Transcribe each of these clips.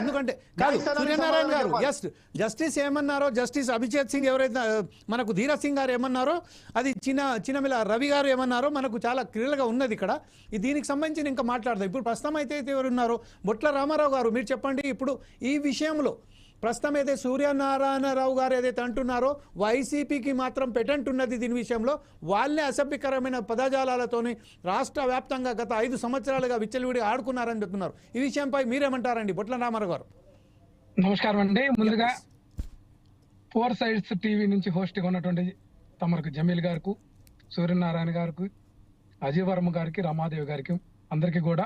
ఎందుకంటే కాదు Suryanarayana garu. Just justice ఏమన్నారో జస్టిస్ అభిజిత్ సింగ్ ఎవరైతే మనకు ధీరజ్ సింగ్ గారు ఏమన్నారో అది చిన్న చిన్నమిల రవి గారు ఏమన్నారో మనకు చాలా క్లియర్గా ఉన్నది ఇక్కడ. ఈ దీనికి సంబంధించి ఇంకా మాట్లాడదాం. ఇప్పుడు ప్రస్తుతం అయితే అయితే ఎవరు ఉన్నారో బొట్ల రామారావు గారు మీరు చెప్పండి. ఇప్పుడు ఈ విషయంలో ప్రస్తుతం అయితే సూర్యనారాయణరావు గారు ఏదైతే అంటున్నారో వైసీపీకి మాత్రం పెటెంట్ ఉన్నది దీని విషయంలో వాళ్ళే అసభ్యకరమైన పదజాలాలతోని రాష్ట్ర వ్యాప్తంగా గత ఐదు సంవత్సరాలుగా విచ్చలవిడి ఆడుకున్నారని చెప్తున్నారు. ఈ విషయంపై మీరేమంటారండి? బొట్ల రామారావు గారు. నమస్కారం అండి. ముందుగా ఫోర్ సైడ్స్ టీవీ నుంచి హోస్ట్గా ఉన్నటువంటి తమరికి జమీల్ గారికి సూర్యనారాయణ గారికి అజయ్ వర్మ గారికి రమాదేవి గారికి అందరికీ కూడా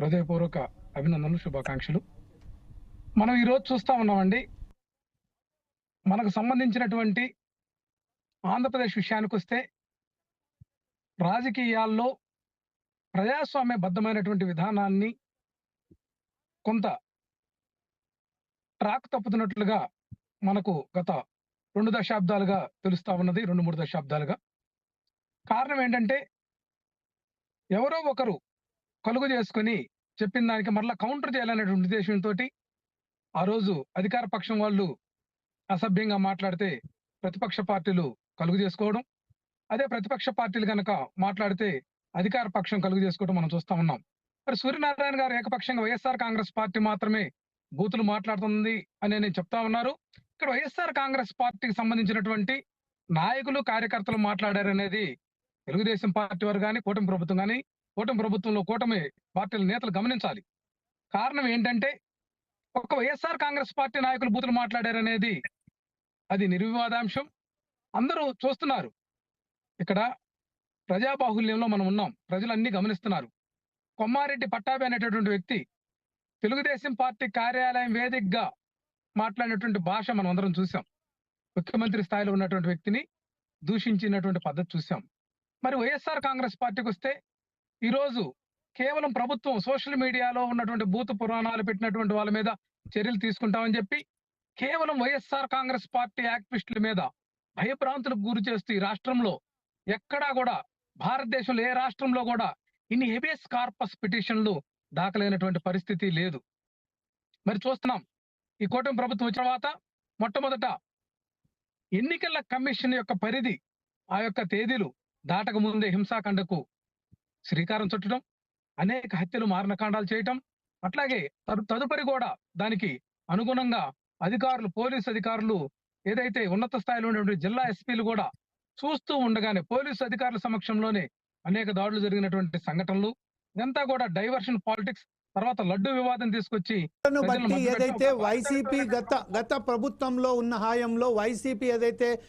హృదయపూర్వక అభినందనలు శుభాకాంక్షలు. మనం ఈరోజు చూస్తూ ఉన్నామండి. మనకు సంబంధించినటువంటి ఆంధ్రప్రదేశ్ విషయానికి వస్తే రాజకీయాల్లో ప్రజాస్వామ్య బద్ధమైనటువంటి విధానాన్ని కొంత ట్రాక్ తప్పుతున్నట్లుగా మనకు గత రెండు దశాబ్దాలుగా తెలుస్తా ఉన్నది రెండు మూడు దశాబ్దాలుగా. కారణం ఏంటంటే ఎవరో ఒకరు కలుగు చేసుకుని చెప్పిన దానికి మరలా కౌంటర్ చేయాలనేటువంటి ఉద్దేశంతో ఆ రోజు అధికార పక్షం వాళ్ళు అసభ్యంగా మాట్లాడితే ప్రతిపక్ష పార్టీలు కలుగు చేసుకోవడం అదే ప్రతిపక్ష పార్టీలు కనుక మాట్లాడితే అధికార పక్షం కలుగు చేసుకోవడం మనం చూస్తా ఉన్నాం. మరి సూర్యనారాయణ గారు ఏకపక్షంగా వైఎస్ఆర్ కాంగ్రెస్ పార్టీ మాత్రమే బూతులు మాట్లాడుతుంది అని నేను చెప్తా ఉన్నారు. ఇక్కడ వైఎస్ఆర్ కాంగ్రెస్ పార్టీకి సంబంధించినటువంటి నాయకులు కార్యకర్తలు మాట్లాడారనేది తెలుగుదేశం పార్టీ వారు కానీ కూటమి ప్రభుత్వం కానీ కూటమి ప్రభుత్వంలో కూటమి పార్టీల నేతలు గమనించాలి. కారణం ఏంటంటే ఒక్క వైఎస్ఆర్ కాంగ్రెస్ పార్టీ నాయకులు బూతులు మాట్లాడారనేది అది నిర్వివాదాంశం. అందరూ చూస్తున్నారు. ఇక్కడ ప్రజాబాహుల్యంలో మనం ఉన్నాం. ప్రజలు అన్ని గమనిస్తున్నారు. కొమ్మారెడ్డి పట్టాభి అనేటటువంటి వ్యక్తి తెలుగుదేశం పార్టీ కార్యాలయం వేదికగా మాట్లాడినటువంటి భాష మనం అందరం చూసాం ముఖ్యమంత్రి స్థాయిలో ఉన్నటువంటి వ్యక్తిని దూషించినటువంటి పద్ధతి చూసాం మరి వైఎస్ఆర్ కాంగ్రెస్ పార్టీకి వస్తే ఈరోజు కేవలం ప్రభుత్వం సోషల్ మీడియాలో ఉన్నటువంటి భూత పురాణాలు పెట్టినటువంటి వాళ్ళ మీద చర్యలు తీసుకుంటామని చెప్పి కేవలం వైఎస్ఆర్ కాంగ్రెస్ పార్టీ యాక్టివిస్టుల మీద భయభ్రాంతులకు గురి చేస్తూ ఈ రాష్ట్రంలో ఎక్కడా కూడా భారతదేశంలో ఏ రాష్ట్రంలో కూడా ఇన్ని హెబియస్ కార్పస్ పిటిషన్లు దాఖలైనటువంటి పరిస్థితి లేదు. మరి చూస్తున్నాం ఈ కూటమి ప్రభుత్వం వచ్చిన తర్వాత మొట్టమొదట ఎన్నికల కమిషన్ యొక్క పరిధి ఆ యొక్క తేదీలు దాటక ముందే హింసాఖండకు శ్రీకారం చుట్టడం అనేక హత్యలు మారణకాండాలు చేయటం అట్లాగే తదు- తదుపరి కూడా దానికి అనుగుణంగా అధికారులు పోలీసు అధికారులు ఏదైతే ఉన్నత స్థాయిలో ఉన్నటువంటి జిల్లా ఎస్పీలు కూడా చూస్తూ ఉండగానే పోలీసు అధికారుల సమక్షంలోనే అనేక దాడులు జరిగినటువంటి సంఘటనలు ఇదంతా కూడా డైవర్షన్ పాలిటిక్స్ తర్వాత లడ్డు వివాదం తీసుకొచ్చి ఏదైతే వైసీపీ గత గత ప్రభుత్వంలో ఉన్న హాయంలో వైసీపీ ఏదైతే